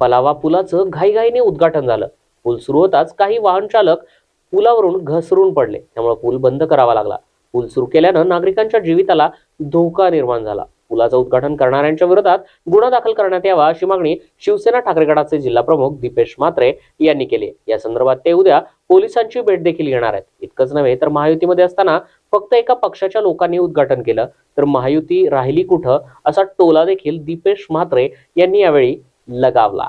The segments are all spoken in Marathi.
पलावा पुलाचं घाईघाईने उद्घाटन झालं. पूल सुरू होताच काही वाहन चालक पुलावरून घसरून पडले. त्यामुळे पूल बंद करावा लागला. पूल सुरू केल्यानं नागरिकांच्या जीविताला धोका निर्माण झाला. पुलाचं उद्घाटन करणाऱ्यांच्या विरोधात गुन्हा दाखल करण्यात यावा अशी मागणी शिवसेना ठाकरे गटाचे जिल्हा प्रमुख दीपेश म्हात्रे यांनी केली या संदर्भात ते उद्या पोलिसांची भेट देखील घेणार आहेत. इतकंच नव्हे तर महायुतीमध्ये असताना फक्त एका पक्षाच्या लोकांनी उद्घाटन केलं. तर महायुती राहिली कुठं असा टोला देखील दीपेश म्हात्रे यांनी यावेळी लगावला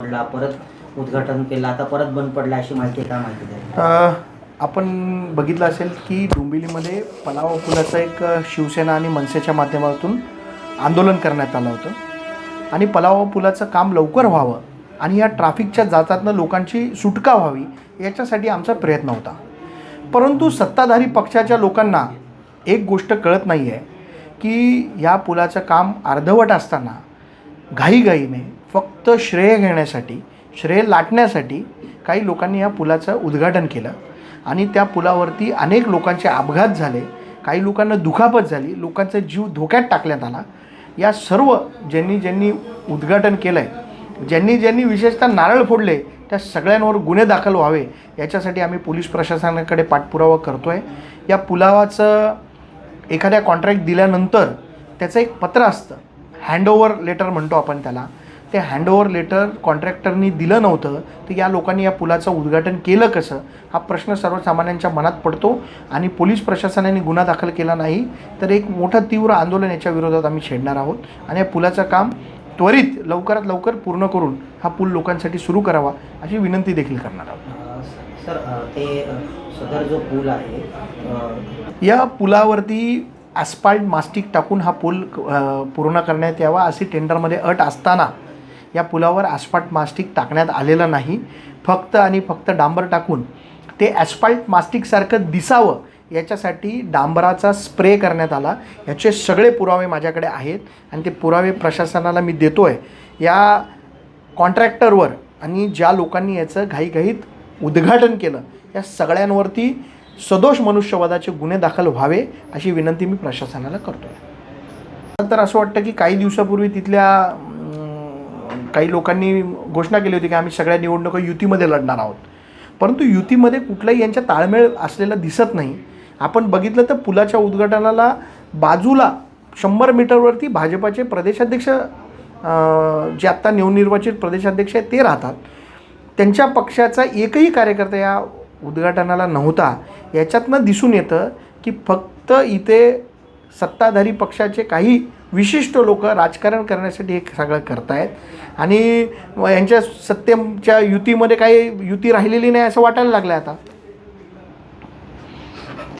पडला परत उद्घाटन केलं आता परत बंद पडला अशी माहिती आहे का माहिती अ, आपण बघितलं असेल की डोंबिवलीमध्ये पलावा पुलाचं एक अ, शिवसेना आणि मनसेच्या माध्यमातून आंदोलन करण्यात आलं होतं. आणि पलावा पुलाचं काम लवकर व्हावं आणि या ट्रॅफिकच्या जाचातनं लोकांची सुटका व्हावी याच्यासाठी आमचा प्रयत्न होता. परंतु सत्ताधारी पक्षाच्या लोकांना एक गोष्ट कळत नाही आहे की या पुलाचं काम अर्धवट असताना घाईघाईने फक्त श्रेय घेण्यासाठी श्रेय लाटण्यासाठी काही लोकांनी या पुलाचं उद्घाटन केलं. आणि त्या पुलावरती अनेक लोकांचे अपघात झाले काही लोकांना दुखापत झाली लोकांचा जीव धोक्यात टाकण्यात आला. या सर्व ज्यांनी ज्यांनी उद्घाटन केलं आहे ज्यांनी ज्यांनी विशेषतः नारळ फोडले त्या सगळ्यांवर गुन्हे दाखल व्हावे याच्यासाठी आम्ही पोलीस प्रशासनाकडे पाठपुरावा करतो आहे या पुलावाचं एखाद्या कॉन्ट्रॅक्ट दिल्यानंतर त्याचं एक पत्र असतं. हँडओव्हर लेटर म्हणतो आपण त्याला. ते हँडओव्हर लेटर कॉन्ट्रॅक्टरनी दिलं नव्हतं तर या लोकांनी या पुलाचं उद्घाटन केलं कसं? हा प्रश्न सर्वसामान्यांच्या मनात पडतो आणि पोलीस प्रशासनाने गुन्हा दाखल केला नाही तर एक मोठं तीव्र आंदोलन याच्या विरोधात आम्ही छेडणार आहोत. आणि या पुलाचं काम त्वरित लवकरात लवकर पूर्ण करून हा पूल लोकांसाठी सुरू करावा अशी विनंती देखील करणार आहोत. सर ते सदर जो पूल आहे या पुलावरती ॲस्पाल्ट मास्टिक टाकून हा पूल पूर्ण करण्यात यावा अशी टेंडरमध्ये अट असताना या पुलावर ॲस्फाल्ट मास्टिक टाकण्यात आलेलं नाही. फक्त आणि फक्त डांबर टाकून ते ॲस्फाल्ट मास्टिकसारखं दिसावं याच्यासाठी डांबराचा स्प्रे करण्यात आला. याचे सगळे पुरावे माझ्याकडे आहेत आणि ते पुरावे प्रशासनाला मी देतो आहे या कॉन्ट्रॅक्टरवर आणि ज्या लोकांनी याचं घाईघाईत उद्घाटन केलं या सगळ्यांवरती सदोष मनुष्यवादाचे गुन्हे दाखल व्हावे अशी विनंती मी प्रशासनाला करतो आहे तर असं वाटतं की काही दिवसापूर्वी तिथल्या काही लोकांनी घोषणा केली होती की आम्ही सगळ्या निवडणुका युतीमध्ये लढणार आहोत. परंतु युतीमध्ये कुठलाही यांच्या ताळमेळ असलेला दिसत नाही. आपण बघितलं तर पुलाच्या उद्घाटनाला बाजूला शंभर मीटरवरती भाजपाचे प्रदेशाध्यक्ष जे आत्ता नवनिर्वाचित प्रदेशाध्यक्ष आहेत ते राहतात. त्यांच्या पक्षाचा एकही कार्यकर्ता या उद्घाटनाला नव्हता. याच्यातनं दिसून येतं की फक्त इथे सत्ताधारी पक्षाचे काही विशिष्ट लोक राजकारण करण्यासाठी हे सगळं करतायत. आणि यांच्या सत्तेच्या युतीमध्ये काही युती राहिलेली नाही असं वाटायला लागलं आता.